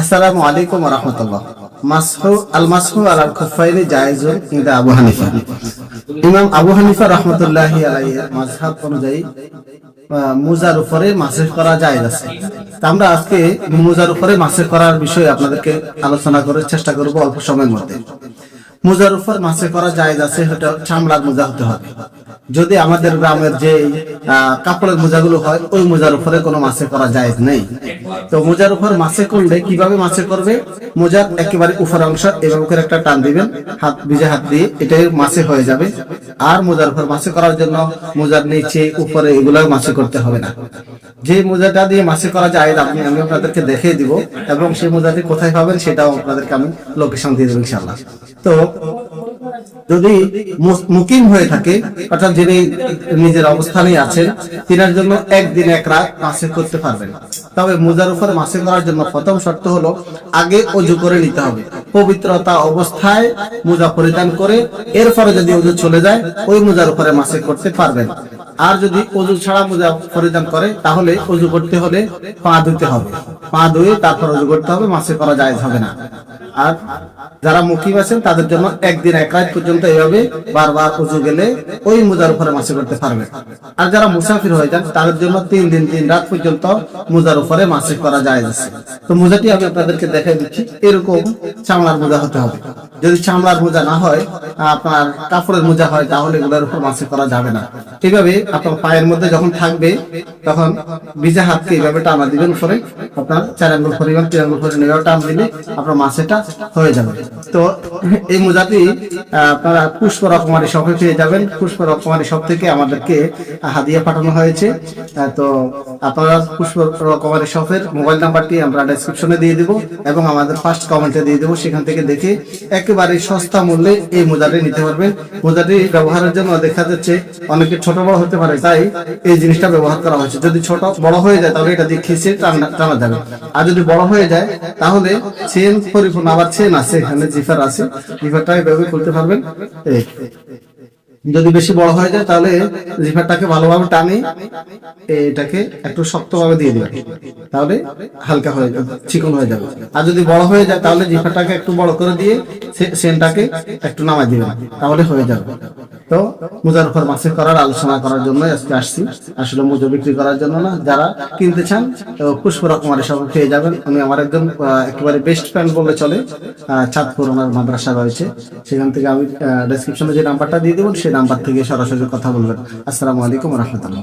আসসালামু আলাইকুম রাহমাতুল্লাহ। মাসহু আল মাসহু খুফাইনি জায়েজুন আবু হানিফা। ইমাম আবু হানিফা আলাইহি মাযহাব অনুযায়ী উপরে মাসেহ করা যায় আছে। আমরা আজকে মুজার উপরে করার বিষয়ে আপনাদেরকে আলোচনা করার চেষ্টা করব অল্প সময়ের মধ্যে। মুজার উপর মাসে করা জায়েজ আছে, সেটা চামড়ার মোজা হতে হবে। যদি আমাদের গ্রামের যে কাপড়ের মোজাগুলো হয়, ওই মোজার উপরে কোনো মাসে করা জায়েজ নেই। তো মোজার উপর মাসে করলে কীভাবে মাসে করবে? মোজার একেবারে উপর অংশ এভাবে করে একটা টান দিবেন, হাত, ভিজে হাত দিয়ে, এটাই মাসে হয়ে যাবে। আর মোজার উপর মাসে করার জন্য মোজার নিচে, উপরে এগুলো মাসে করতে হবে না। যে মোজাটা দিয়ে মাসে করা যায় আপনি আমি আপনাদেরকে দেখিয়ে দিব এবং সেই মোজাটি কোথায় পাবেন সেটাও আপনাদেরকে আমি লোকেশন দিয়ে দেবো ইনশাল্লাহ তো যদি মুকিম হয়ে থাকে, অর্থাৎ যিনি নিজের অবস্থানে আছেন, তিনার জন্য একদিন এক রাত মাসে করতে পারবেন। তবে মোজার উপর মাসে করার জন্য প্রথম শর্ত হলো আগে অজু করে নিতে হবে। পবিত্রতা অবস্থায় মোজা পরিধান করে, এরপরে যদি অজু চলে যায়, ওই মোজার উপরে মাসে করতে পারবেন। আর যদি অজু ছাড়া মোজা পরিধান করে, তাহলে অজু করতে হলে পা ধুতে হবে। পা ধুয়ে তারপর অজু করতে হবে, মাসে করা যায় হবে না। আর যারা মুকিম আছেন, তাদের জন্য একদিন এক রাত পর্যন্ত এইভাবে বারবার উজু গেলে ওই মোজার উপরে মাসে করতে পারবে। আর যারা মুসাফির হয়ে যান, তাদের জন্য তিন দিন, তিন রাত পর্যন্ত মোজার উপরে মাসে করা যায় আছে তো মোজাটি আমি আপনাদেরকে দেখাই দিচ্ছি, এরকম চামড়ার মোজা হতে হবে। যদি চামড়ার মোজা না হয়, আপনার কাপড়ের মোজা হয়, তাহলে এগুলোর উপর মাসে করা যাবে না। এইভাবে আপনার পায়ের মধ্যে যখন থাকবে, তখন ভিজা হাতকে এইভাবে টানা দিবেন উপরে। আপনার চার আঙ্গুল পরিমাণ তিন আঙ্গুল পরিমাণ টান দিলে আপনার মাছেটা হয়ে যাবে। তো এই মোজাটি আপনারা পুষ্প রকমারি শপে পেয়ে যাবেন। পুষ্প রকমারি শপ থেকে আমাদেরকে হাদিয়া পাঠানো হয়েছে। তো আপনারা পুষ্প রকমারি শপের মোবাইল নাম্বারটি আমরা ডেসক্রিপশনে দিয়ে দিব এবং আমাদের ফার্স্ট কমেন্টে দিয়ে দেবো। সেখান থেকে দেখে একেবারে সস্তা মূল্যে এই মোজাটি নিতে পারবেন। মোজাটি ব্যবহারের জন্য দেখা যাচ্ছে অনেকে ছোট বড় হতে পারে, তাই এই জিনিসটা ব্যবহার করা হয়েছে। যদি ছোট বড় হয়ে যায়, তাহলে এটা দিয়ে খেসে টানা যাবে। আর যদি বড় হয়ে যায়, তাহলে চেন পরিপূর্ণ আবার চেন আছে এখানে জিফার আছে। জিফারটা এভাবে করতে পারবেন। যদি বেশি বড় হয়ে যায়, তাহলে জিফারটাকে ভালোভাবে টানে। এটাকে একটু শক্তভাবে দিয়ে দিবেন। তাহলে হালকা হয়ে যাবে, চিকন হয়ে যাবে। আর যদি বড় হয়ে যায়, তাহলে জিফারটাকে একটু বড় করে দিয়ে সেনটাকে একটু নামাই দিবেন। তাহলে হয়ে যাবে। তো মুজারফর মাসে করার আলোচনা করার জন্য আজকে আসছি। আসলে মুজো বিক্রি করার জন্য না, যারা কিনতে চান, তো পুষ্প রকমারি সব খেয়ে যাবেন। উনি আমার একজন একেবারে বেস্ট ফ্রেন্ড বলে চলে চাঁদপুর ওনার মাদ্রাসা রয়েছে। সেখান থেকে আমি ডেসক্রিপশনে যে নাম্বারটা দিয়ে দেবো, সেই নাম্বার থেকে সরাসরি কথা বলবেন। আসসালামু আলাইকুম রহমতুল্লাহ।